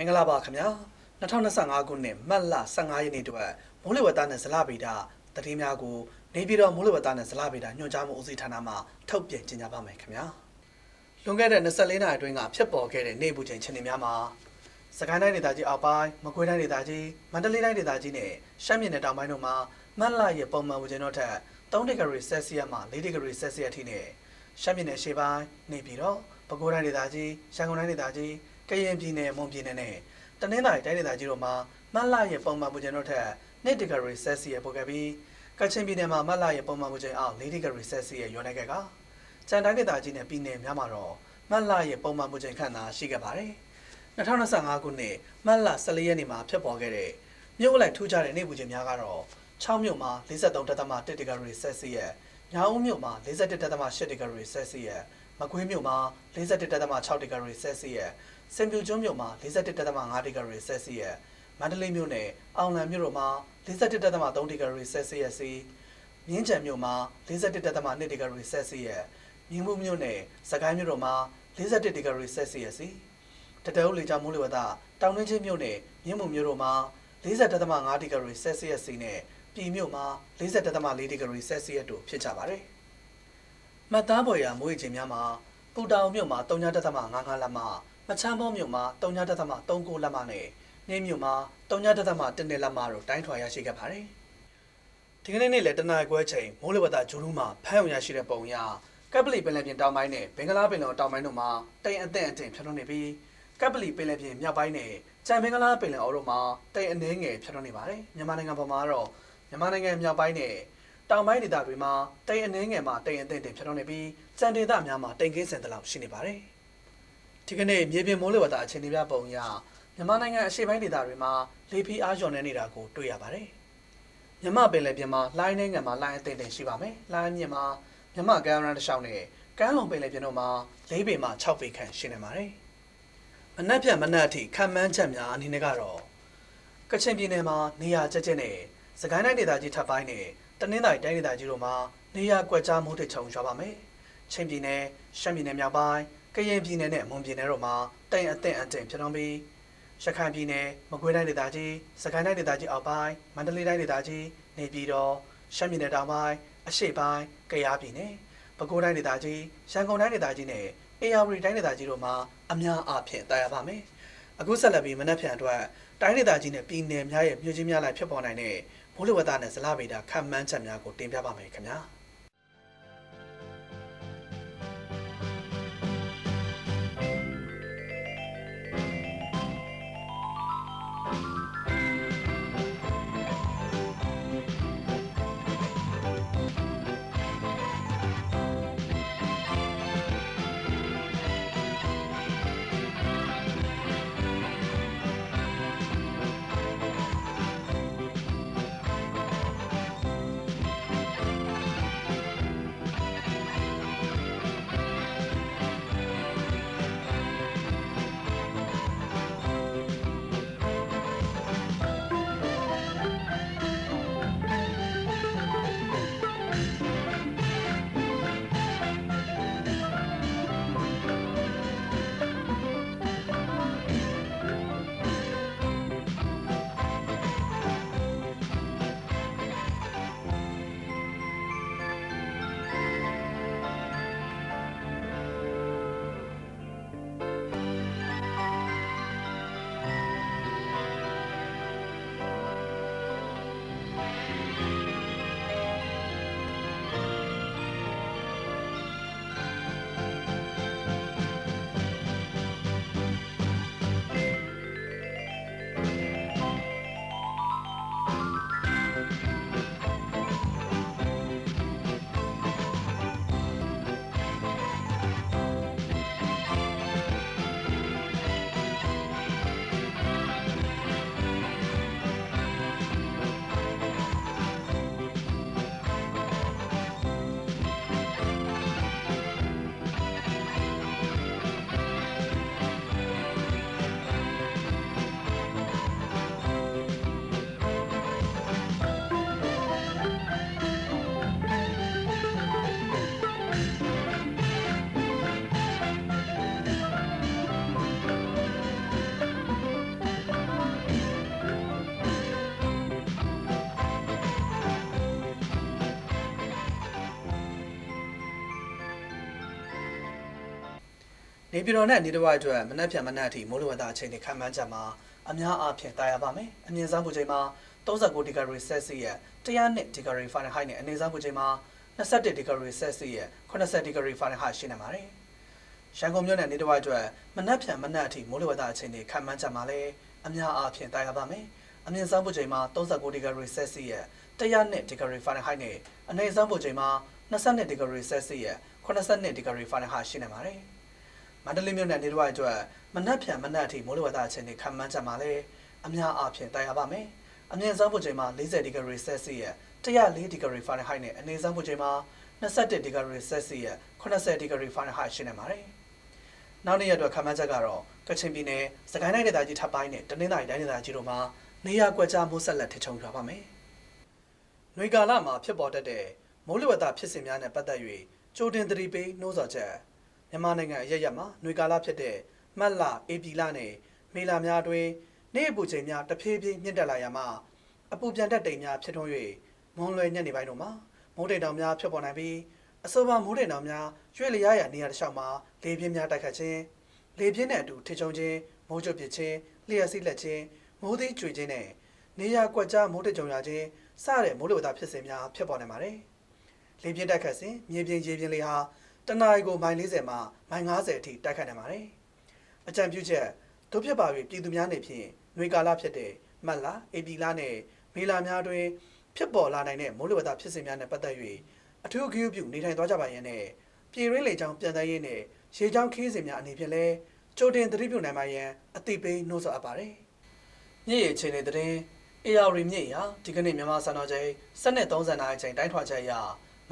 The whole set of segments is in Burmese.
မင်္ဂလာပါခင်ဗျာ2025ခုနှစ်မတ်လ15ရက်နေ့အတွက်မိုးလေဝသနဲ့ဇလဗေဒသတင်းများကိုနေပြည်တော်မိုးလေဝသနဲ့ဇလဗေဒညွှန်ကြားမှုဦးစီးဌာနမှထုတ်ပြန်ကြေညာပါမယ်ခင်ဗျာလွန်ခဲ့တဲ့24နာရီအတွင်းကဖြစ်ပေါ်ခဲ့တဲ့နေပူချိန်ချင်းတွေများမှာစကိုင်းတိုင်းဒေသကြီးအောက်ပိုင်းမကွေးတိုင်းဒေသကြီးမန္တလေးတိုင်းဒေသကြီးနဲ့ရှမ်းပြည်နယ်တောင်ပိုင်းတို့မှာမတ်လရဲ့ပုံမှန်ဝန်းကျင်တော့ထက်3ဒီဂရီဆယ်စီယပ်မှ4ဒီဂရီဆယ်စီယပ်အထိနဲ့ရှမ်းပြည်နယ်ရှေ့ပိုင်းနေပြည်တော်ပဲခူးတိုင်းဒေသကြီးရန်ကုန်တိုင်းဒေသကြီး ကရင်ပြည်နယ်မွန်ပြည်နယ်နဲ့တနင်္သာရီတိုင်းဒေသကြီးတို့မှာမတ်လရဲ့ပုံမှန်ဝန်းကျင်တော့ထက်2ဒီဂရီဆယ်စီယပ်ပိုခဲ့ပြီးကချင်ပြည်နယ်မှာမတ်လရဲ့ပုံမှန်ဝန်းကျင်အောက်4ဒီဂရီဆယ်စီယပ်ရောနေခဲ့ကကြံတိုင်းဒေသကြီးနဲ့ပြည်နယ်များမှာတော့မတ်လရဲ့ပုံမှန်ဝန်းကျင်ခန့်သာရှိခဲ့ပါတယ်2025ခုနှစ်မတ်လ14ရက်နေ့မှာဖြစ်ပေါ်ခဲ့တဲ့မြို့အလိုက်ထူးခြားတဲ့နေပူချိန်များကတော့6မြို့မှာ43.1ဒီဂရီဆယ်စီယပ်ညောင်ဦးမြို့မှာ41.8ဒီဂရီဆယ်စီယပ် မကွေးမြို့မှာ41.6ဒီဂရီဆယ်စီယပ်စင်ပြူကျွန်းမြို့မှာ41.5ဒီဂရီဆယ်စီယပ်မန္တလေးမြို့နယ်အောင်လံမြို့တို့မှာ41.3ဒီဂရီဆယ်စီယပ်စီမြင်းကြံမြို့မှာ41.2ဒီဂရီဆယ်စီယပ်မြင်းမှုမြို့နယ်စကိုင်းမြို့တို့မှာ41ဒီဂရီဆယ်စီယပ်စီတတအုပ်လေကြောင်းမိုးလေဝသတောင်တွင်းချင်းမြို့နယ်မြင်းမှုမြို့တို့မှာ40.5ဒီဂရီဆယ်စီယပ်စီနဲ့ပြည်မြို့မှာ40.4ဒီဂရီဆယ်စီယပ်တို့ဖြစ်ကြပါတယ်။ မှတ်သားပေါ်ရာမိုးရေချိန်များမှာပူတောင်မြို့မှာ3.55လက်မှမချမ်းဘောမြို့မှာ3.39လက်မှနဲ့နေမြို့မှာ3.1လက်မှတို့တိုင်းထွာရရှိခဲ့ပါတယ်။ဒီကနေ့နေ့လည်းတနအကွဲချိန်မိုးလေဝသဂျိုးရူးမှာဖမ်းအောင်ရရှိတဲ့ပုံရကပ်ပလီပင်လယ်ပြင်တောင်ပိုင်းနဲ့ဘင်္ဂလားပင်လယ်တောင်ပိုင်းတို့မှာတိမ်အသင့်အထင်ဖြစ်ထွန်းနေပြီးကပ်ပလီပင်လယ်ပြင်မြောက်ပိုင်းနဲ့ကြံဘင်္ဂလားပင်လယ်အော်တို့မှာတိမ်အနှဲငယ်ဖြစ်ထွန်းနေပါတယ်မြန်မာနိုင်ငံပေါ်မှာတော့မြန်မာနိုင်ငံမြောက်ပိုင်းနဲ့ တောင်ပိုင်းဒေသတွေမှာတိမ်အနှဲငယ်မှာတိမ်အသင့်တင်ဖြစ်ထွန်းနေပြီးကြံဒေသများမှာတိမ်ကင်းစင်တလောက်ရှိနေပါတယ်ဒီကနေ့မြေပြင်မိုးလေဝသအခြေအနေပြပုံရမြန်မာနိုင်ငံအရှေ့ပိုင်းဒေသတွေမှာလေဖိအားလျော့နေနေတာကိုတွေ့ရပါတယ်မြမပင်လယ်ပြင်မှာလိုင်းနှဲငယ်မှာလိုင်းအသင့်တင်ရှိပါမယ်လိုင်းမြင့်မှာမြမကမ်းရန်တစ်လျှောက်နဲ့ကမ်းလွန်ပင်လယ်ပြင်တို့မှာ၄ပေမှ6ပေခန့်ရှိနေပါတယ်မနက်ဖြန်မနက်အထိခံမှန်းချက်များအနေနဲ့ကတော့ကချင်ပြည်နယ်မှာနေရာကျကျနဲ့စကိုင်းတိုင်းဒေသကြီးထပ်ပိုင်းနဲ့ တနင်္သာရီတိုင်းဒေသကြီးတို့မှာနေရာကွက်ကြားမိုးထချုံရွာပါမယ်ချင်းပြည်နယ်ရှမ်းပြည်နယ်မြောက်ပိုင်းကရင်ပြည်နယ်နဲ့မွန်ပြည်နယ်တို့မှာတိမ်အသင့်အသင့်ဖြစ်တော်ပြီးရခိုင်ပြည်နယ်မကွေးတိုင်းဒေသကြီးစကိုင်းတိုင်းဒေသကြီးအောက်ပိုင်းမန္တလေးတိုင်းဒေသကြီးနေပြည်တော်ရှမ်းပြည်နယ်တောင်ပိုင်းအရှေ့ပိုင်းကယားပြည်နယ်ပဲခူးတိုင်းဒေသကြီးရန်ကုန်တိုင်းဒေသကြီးနဲ့အေရဝတီတိုင်းဒေသကြီးတို့မှာအများအားဖြင့်တာယာပါမယ်အခုဆက်လက်ပြီးမနက်ဖြန်အတွက်တိုင်းဒေသကြီးနဲ့ပြည်နယ်များရဲ့မြို့ကြီးများလိုက်ဖြစ်ပေါ်နိုင်တဲ့ မိုးလေဝသနဲ့ဇလဗေဒခံမှန်းချက်များကိုတင်ပြပါမယ်ခင်ဗျာ နေပြည်တော်နဲ့နေတဝိုက်အတွက်မနက်ဖြန်မနက်အထိမိုးလေဝသအခြေအနေခန့်မှန်းချက်မှာအများအားဖြင့်တာယာပါမယ်။အမြင့်ဆုံးပူချိန်မှာ39ဒီဂရီဆယ်စီယပ်102ဒီဂရီဖာရင်ဟိုက်နဲ့အနည်းဆုံးပူချိန်မှာ21ဒီဂရီဆယ်စီယပ်80ဒီဂရီဖာရင်ဟိုက်ရှိနေပါတယ်။ရန်ကုန်မြို့နဲ့နေတဝိုက်အတွက်မနက်ဖြန်မနက်အထိမိုးလေဝသအခြေအနေခန့်မှန်းချက်မှာလည်းအများအားဖြင့်တာယာပါမယ်။အမြင့်ဆုံးပူချိန်မှာ39ဒီဂရီဆယ်စီယပ်102ဒီဂရီဖာရင်ဟိုက်နဲ့အနည်းဆုံးပူချိန်မှာ22ဒီဂရီဆယ်စီယပ်82ဒီဂရီဖာရင်ဟိုက်ရှိနေပါတယ်။ မန္တလေးမြို့နယ်နေတစ်ဝိုက်အတွက်မနက်ဖြန်မနက်အထိမိုးလေဝသအခြေအနေခန့်မှန်းချက်မှာလည်းအများအားဖြင့်တာယာပါမယ်။အမြင့်ဆုံးပူချိန်မှာ40ဒီဂရီဆယ်စီယပ်104ဒီဂရီဖာရင်ဟိုက်နဲ့အနည်းဆုံးပူချိန်မှာ21ဒီဂရီဆယ်စီယပ်80ဒီဂရီဖာရင်ဟိုက်ရှိနေပါတယ်။နောက်နေ့ရက်အတွက်ခန့်မှန်းချက်ကတော့ကချင်ပြည်နယ်စကိုင်းတိုင်းဒေသကြီးထပ်ပိုင်းနဲ့တနင်္သာရီတိုင်းဒေသကြီးတို့မှာနေရာကွက်ကြားမိုးဆက်လက်ထချုံရွာပါမယ်။နှွေကာလမှာဖြစ်ပေါ်တတ်တဲ့မိုးလေဝသဖြစ်စဉ်များနဲ့ပတ်သက်၍ကြိုတင်သတိပေးနှိုးဆော်ချက် မြန်မာနိုင်ငံအရက်ရက်မှာຫນွေကာလဖြစ်တဲ့မတ်လဧပြီလနဲ့မေလများအတွင်းနေ့အပူချိန်များတဖြည်းဖြည်းမြင့်တက်လာရမှာအပူပြန်တက်တိမ်များဖြစ်ထွန်း၍မွန်လွယ်ညနေပိုင်းတို့မှာမိုးတိမ်တောင်များဖြစ်ပေါ်နိုင်ပြီးအဆိုပါမိုးတိမ်တောင်များရွှေ့လျားရနေရာတစ်လျှောက်မှာလေပြင်းများတိုက်ခတ်ခြင်းလေပြင်းနဲ့အတူထိချုံခြင်းမိုးကြွပစ်ခြင်းလျှက်စီးလက်ခြင်းမိုးသည်ကျွေခြင်းနဲ့နေရာကွက်ကြားမိုးတိမ်ကြုံရခြင်းစတဲ့မိုးလေဝသဖြစ်စဉ်များဖြစ်ပေါ်နိုင်ပါတယ်။လေပြင်းတိုက်ခတ်စဉ်မြေပြင်ရေပြင်လေဟာ တနအီကိုမိုင်40မှမိုင်50အထိတိုက်ခတ်နိုင်ပါတယ်။အကြံပြုချက်တို့ဖြစ်ပါ၍ပြည်သူများနေဖြင့်ຫນွေကာလဖြစ်တဲ့မတ်လ၊ဧပြီလနဲ့မေလများတွင်ဖြစ်ပေါ်လာနိုင်တဲ့မိုးလေဝသဖြစ်စဉ်များနဲ့ပတ်သက်၍အထူးဂရုပြုနေထိုင်သွားကြပါရန်နဲ့ပြည်ရင်းလေကြောင်းပြန်တန်းရေးနဲ့ရေကြောင်းခီးစဉ်များအနေဖြင့်လည်းကြိုတင်သတိပြုနိုင်ပါရန်အသိပေးနှိုးဆော်အပ်ပါတယ်။မြစ်ရေအခြေအနေသတင်း AR မြစ်ရာဒီကနေ့မြန်မာစံတော်ချိန်7:30နာရီချိန်တိုင်းထွာချက်အရ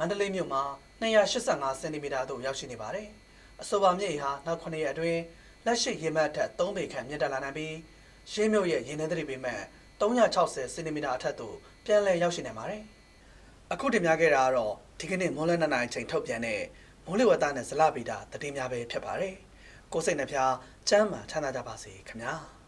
မန္တလေးမြို့မှာ285စင်တီမီတာသို့ရောက်ရှိနေပါတယ်။အဆိုပါမြစ်ရေဟာနောက်9ရက်အတွင်းလက်ရှိရေမှတ်ထက်3ပေခန့်မြင့်တက်လာနိုင်ပြီးရှင်းမြို့ရဲ့ရေနံသတိပေမဲ့360စင်တီမီတာအထက်သို့ပြန်လည်ရောက်ရှိနေပါတယ်။အခုတင်ပြခဲ့တာကတော့ဒီကနေ့မွန်လွဲနှစ်နာရီချိန်ထုတ်ပြန်တဲ့မိုးလေဝသနဲ့ဇလဗေဒသတင်းများပဲဖြစ်ပါတယ်။ကိုယ်စိတ်နှပြချမ်းမှချမ်းသာကြပါစေခင်ဗျာ။